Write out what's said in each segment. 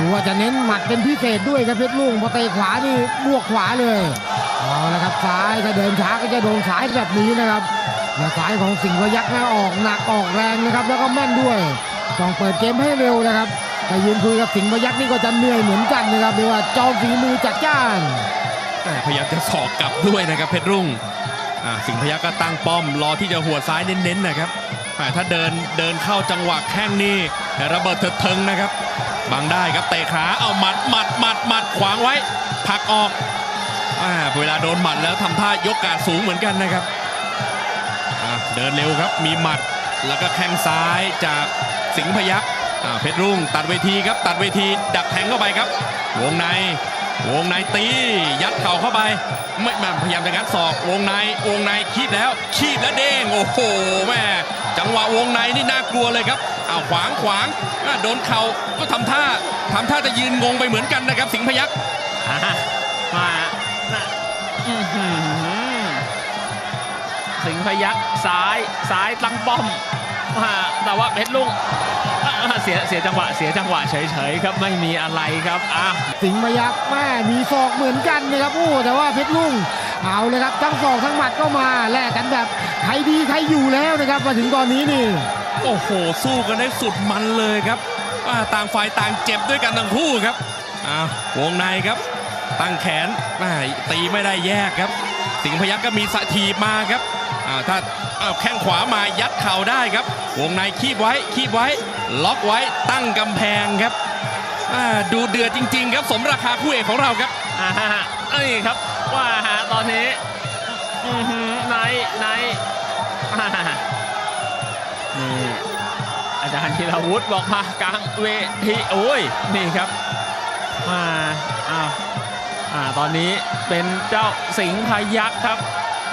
ดูว่าจะเน้นหมัดเป็นพิเศษด้วยครับเพชรลุงพอเตะขวานี่บวกขวาเลยเอาละครับซ้ายถ้าเดินช้าก็จะโดนซ้ายแบบนี้นะครับและซ้ายของสิงห์พยักษ์นะออกหนักออกแรงนะครับ แล้วก็แม่นด้วยต้องเปิดเกมให้เร็วนะครับแต่ยืนคุยกับสิงห์พยักษ์นี่ก็จะเหนื่อยเหมือนกันนะครับเรียกว่าจอมฝีมือจัดจ้านแหม่พยายามจะสอกกลับด้วยนะครับเพชรรุ่งสิงห์พยักษ์ก็ตั้งป้อมรอที่จะหัวซ้ายเน้นๆนะครับแต่ถ้าเดินเดินเข้าจังหวะแข้งนี่ระเบิดเถิดเทิงนะครับ บังได้ครับเตะขาเอาหมัดหมัดหมัดหมัดขวางไว้ผักออกอเวลาโดนหมัดแล้วทำท่ายกกาดสูงเหมือนกันนะครับเดินเร็วครับมีหมัดแล้วก็แข้งซ้ายจากสิงห์พยักอ่าเพชรรุ่งตัดเวทีครับตัดเวทีดักแทงเข้าไปครับ วงในวงในตียัดเข่าเข้าไป ไม่แม่พยายามจะงัดศอก วงในวงในคีบแล้วคีบแล้วเด้งโอ้โหแม่ จังหวะวงในนี่น่ากลัวเลยครับอ้าวขวางขวางอะโดนเข่าก็ทำท่าทำท่าจะยืนงงไปเหมือนกันนะครับ สิงห์พยักอ่ามาน่ะอื้อหือสิงห์พยักซ้ายซ้ายตั้งป้อมอ่าแต่ว่าเพชรลุงอ่าเสียเสียจังหวะเสียจังหวะเฉยๆครับไม่มีอะไรครับอะสิงห์พยักแม่มีศอกเหมือนกันนะครับโอ้แต่ว่าเพชรลุงเอาเลยครับทั้งศอกทั้งหมัดก็มาแลกกันแบบ ใครดีใครอยู่แล้วนะครับมาถึงตอนนี้นี่ โอ้โห สู้กันได้สุดมันเลยครับอ่าต่างฝ่ายต่างเจ็บด้วยกันทั้งคู่ครับอ้าววงในครับ ตั้งแขนแม่ตีไม่ได้แยกครับ สิงห์พยักก็มีสะทีบมาครับอ่าถ้าอ้าวแข้งขวามายัดเข่าได้ครับ วงในคีบไว้คีบไว้ ล็อกไว้ตั้งกำแพงครับอ่าดูเดือดจริง ๆ ครับสมราคาคู่เอกของเราครับอ่าฮะนี่ครับว่าฮะตอนนี้อื้อหือ ไหนไนอ่าฮะนี่อาจารย์ธีรวุฒิบอกมากลางเวทีโอ้ยนี่ครับมาอ้าวอ่าตอนนี้เป็นเจ้าสิงห์พยักครับ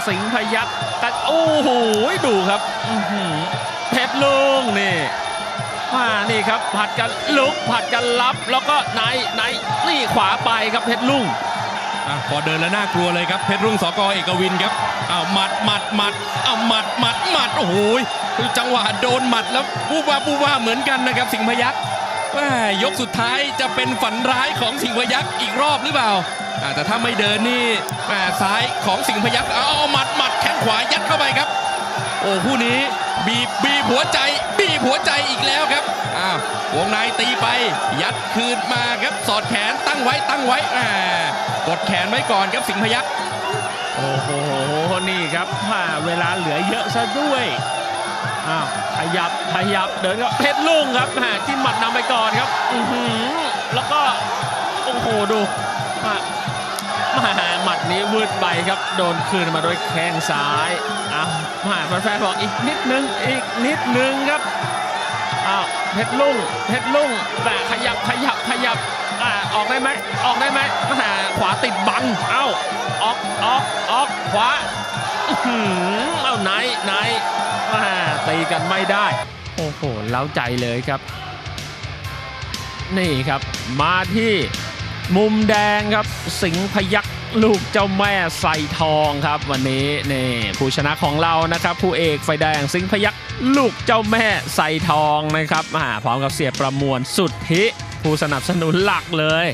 สิงห์พยักกันโอ้โหดูครับเพชรลุงนี่มานี่ครับผัดกันลุกผัดกันรับแล้วก็ไหนไหนนี่ขวาไปครับเพชรลุง พอเดินแล้วน่ากลัวเลยครับเพชรรุ่งสกอเอกวินครับอ้าวหมัดหมัดหมัดอ้าวหมัดหมัดหมัดโอ้โหจังหวะโดนหมัดแล้วปูว่าปูว่าเหมือนกันนะครับสิงห์พยักแม่ยกสุดท้ายจะเป็นฝันร้ายของสิงห์พยักอีกรอบหรือเปล่าแต่ถ้าไม่เดินนี่แม่ซ้ายของสิงห์พยักเอาเอาหมัดหมัดแข้งขวายัดเข้าไปครับ โอ้คู่นี้บีบบีบหัวใจ บีบหัวใจอีกแล้วครับอ้า วงในตีไป ยัดคืนมาครับสอดแขนตั้งไว้ตั้งไว้แหมกดแขนไว้ก่อนครับสิงพยักโอ้โหนี่ครับมาเวลาเหลือเยอะซะด้วยอ้าวขยับขยับเดินครับเพชรลุงครับแหมจิ้มหมัดนำไปก่อนครับอือหือแล้วก็โอ้โหดูมามาหมัดนี้วืดไปครับ โดนคืนมาด้วยแข้งซ้ายอ้าวมาแฟนๆบอกอีกนิดนึงอีกนิดนึงครับ อ้าวเพชรลุงเพชรลุงแต่ขยับขยับขยับอ่าออกได้ไหมออกได้ไหมแหมขวาติดบังเอ้าออกออกออกขวาเอ้าไหนไหนอ่าตีกันไม่ได้ โอ้โหเล้าใจเลยครับ นี่ครับ มาที่มุมแดงครับ สิงพยัก ลูกเจ้าแม่ใส่ทองครับวันนี้นี่ผู้ชนะของเรานะครับผู้เอกไฟแดงสิงพยักลูกเจ้าแม่ใส่ทองนะครับมาพร้อมกับเสียประมวลสุดทิผู้สนับสนุนหลักเลย